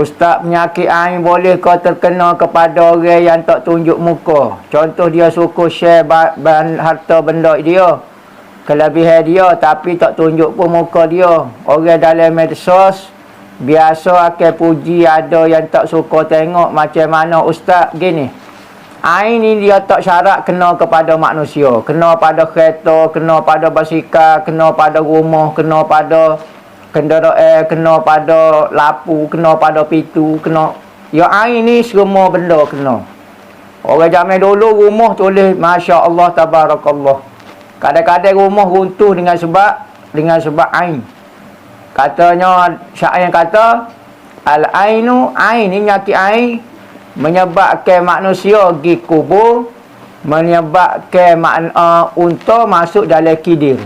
Ustaz penyakit ain boleh kau terkena kepada orang yang tak tunjuk muka. Contoh dia suka share bahan harta benda dia. Kelebihan dia tapi tak tunjuk pun muka dia. Orang dalam medsos biasa akan puji ada yang tak suka tengok macam mana ustaz gini. Ain ni dia tak syarat kena kepada manusia. Kena pada kereta, kena pada basikal, kena pada rumah, kena pada kenderaan, kena pada lapu, kena pada pintu, kena... Ya ain ni semua benda kena. Orang zaman dulu rumah tulis Masya Allah Tabarakallah. Kadang-kadang rumah runtuh dengan sebab dengan sebab ain. Katanya syair yang kata Al-ainu ain ni nyakit ain menyebabkan manusia pergi kubur menyebabkan makna uh, unta masuk dalam kidir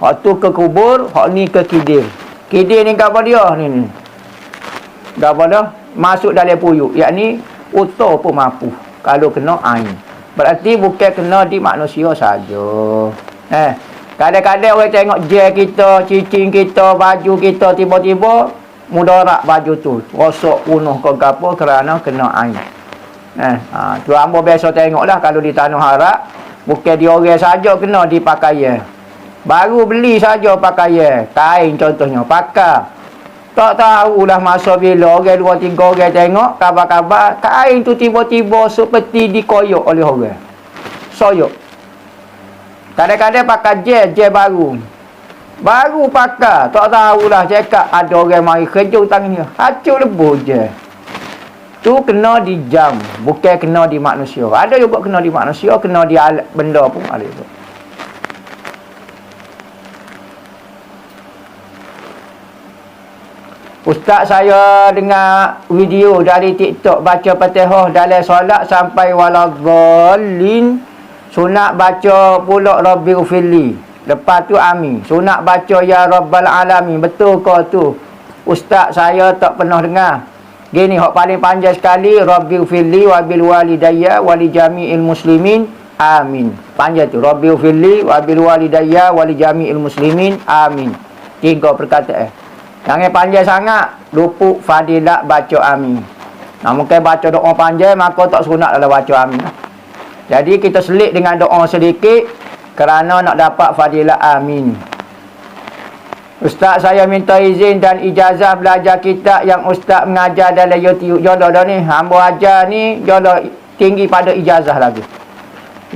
hak tu ke kubur hak ni ke kidir. Kidir ni apa dia ni ni. Apa dia masuk dalam puyuk. Yakni unta pun mampu. Kalau kena ain berarti bukan kena di manusia saja. Eh kadang-kadang orang tengok je kita cicing kita baju kita tiba-tiba mudarat baju tu. Rosak punuh ke apa kerana kena air. Eh ha, tu hamba biasa tengoklah kalau di tanah harap bukan dia orang saja kena dipakai baru beli saja pakai kain contohnya pakai tak tahulah masa bila orang dua tiga orang tengok kabar-kabar kain tu tiba-tiba seperti dikoyok oleh orang soyok kadang-kadang pakai je je baru Baru pakai, tak tahulah cakap ada orang mari kerja hutang ni. Hancur lebuh je. Tu kena di jam, bukan kena di manusia. Ada juga kena di manusia, kena di benda pun ada tu. Ustaz saya dengar video dari TikTok baca Fatihah dalam solat sampai waladhdallin sunat baca pula rabbil fili Lepas tu amin. Sunat baca ya rabbal alamin. Betul ke tu? Ustaz saya tak pernah dengar. Gini hak paling panjang sekali Rabbil filli wa bil walidayya wa li jami'il muslimin. Amin. Panjang tu. Rabbil filli wa bil walidayya wa li jami'il muslimin. Amin. Tiga perkataan. Yang panjang sangat. Lupuk fadilat baca amin. Nah, mungkin baca doa panjang maka tak sunat dalam baca amin. Jadi kita selit dengan doa sedikit kerana nak dapat fadilah amin. Ustaz saya minta izin dan ijazah belajar kitab yang ustaz mengajar dalam YouTube jodoh dah ni. Hamba ajar ni jodoh tinggi pada ijazah lagi.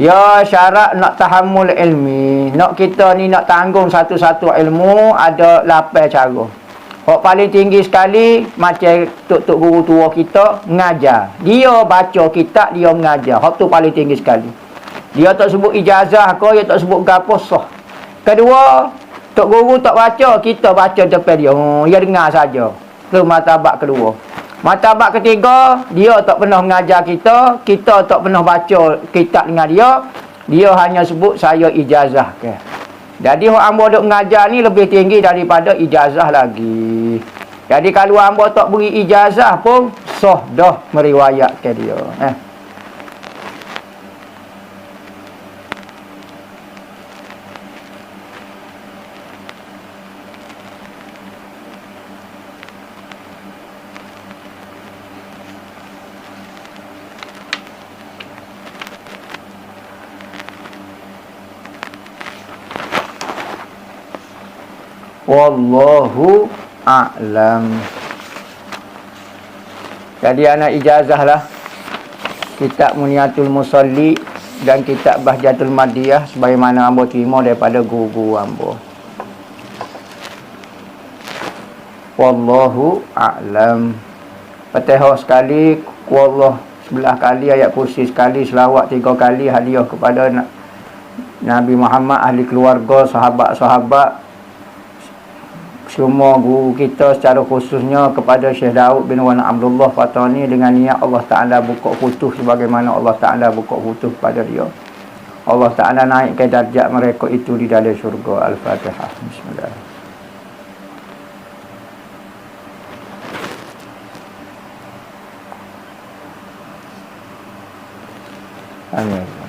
Ya syarat nak tahammul ilmi. Nak kita ni nak tanggung satu-satu ilmu Ada lapan cara Hak paling tinggi sekali Macam tuk-tuk guru tua kita Mengajar Dia baca kitab Dia mengajar Hak tu paling tinggi sekali dia tak sebut ijazah ke, dia tak sebut gapo sah. Kedua, tok guru tak baca, kita baca depan dia. Hmm, dia dengar saja. Itu martabat kedua. Martabat ketiga, dia tak pernah mengajar kita, kita tak pernah baca kitab dengan dia. Dia hanya sebut saya ijazah ke. Jadi orang hamba duk mengajar ni lebih tinggi daripada ijazah lagi. Jadi kalau hamba tak beri ijazah pun sah dah meriwayatkan dia. Eh. Wallahu a'lam. Jadi anak ijazah lah. Kitab Muniatul Musalli dan kitab Bahjatul Madiyah sebagaimana ambo terima daripada guru-guru ambo. Wallahu a'lam. Fatihah sekali, wallah sebelah kali, ayat kursi sekali, selawat tiga kali, hadiah kepada Nabi Muhammad, ahli keluarga, sahabat-sahabat, semua guru kita secara khususnya kepada Syekh Daud bin Wan Abdullah Fatani dengan niat Allah Ta'ala buka putus sebagaimana Allah Ta'ala buka putus pada dia. Allah Ta'ala naikkan darjat mereka itu di dalam syurga. Al-Fatihah. Bismillah. Amin.